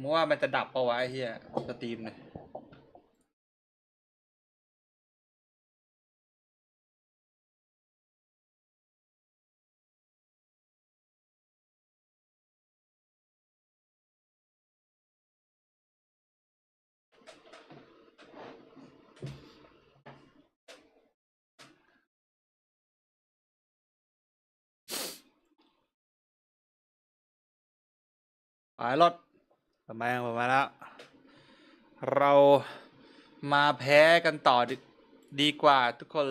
มึงว่ามันจะดับปะวะไอ้เหี้ยสตรีมเนี่ยหายรถ ประมาณประมาณแล้ว เรามาแพ้กันต่อดีดีกว่าทุกคน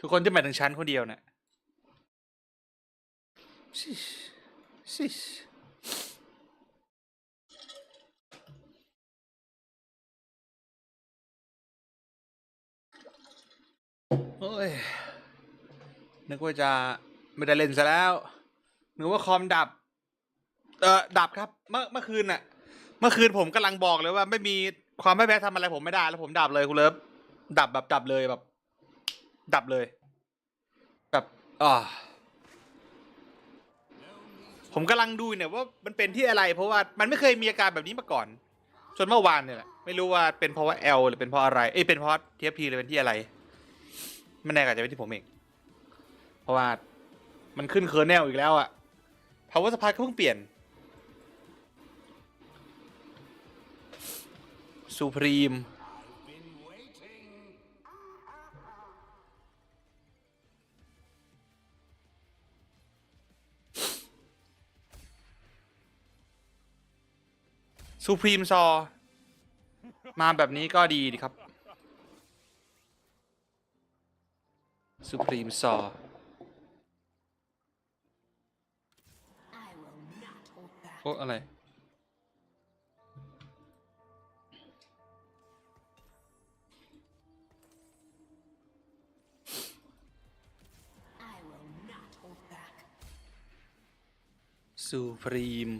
ทุกคนที่หมายถึงฉันคนเดียวเนี่ยชิชชิชโอ้ย นึกว่าจะไม่ได้เล่นซะแล้ว นึกว่าคอมดับ เออดับครับ เมื่อเมื่อคืนน่ะ เมื่อคืนผมกำลังบอกเลยว่า ไม่มีความไม่แพ้ทำอะไรผมไม่ได้แล้วผมดับเลยคุณเลิฟดับแบบดับเลยแบบ ดับเลยแบบอ่าผมกำลังดูเนี่ยว่ามันเป็นที่อะไร เพราะว่ามันไม่เคยมีอาการแบบนี้มาก่อนจนเมื่อวานเนี่ยแหละไม่รู้ว่าเป็นเพราะว่า L หรือเป็นเพราะอะไรเอ้ยเป็นเพราะ TFP หรือเป็นที่อะไรไม่แน่อาจจะเป็นที่ผมเองเพราะว่ามันขึ้นเคอร์เนลอีกแล้วอะ power supply ก็เพิ่งเปลี่ยน Supreme ซูพรีมซอ มาแบบนี้ก็ดีดีครับซูพรีมซอร์โอ้อะไร ซูพรีม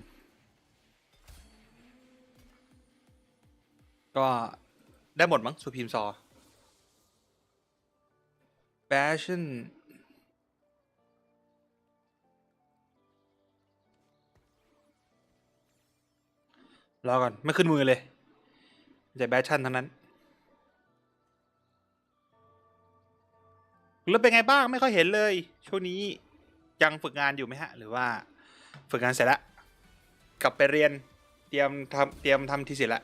ก็ได้หมดมั้งซูพรีมซอแฟชั่นรอก่อน ไม่ขึ้นมือเลยแต่แบชชั่นทั้งนั้น แล้วเป็นไงบ้างไม่ค่อยเห็นเลย ช่วงนี้ยังฝึกงานอยู่ไหมฮะ หรือว่า ฝึกงานเสร็จแล้วกลับไปเรียนเตรียมทำเตรียมทำทีสิทธ์ละ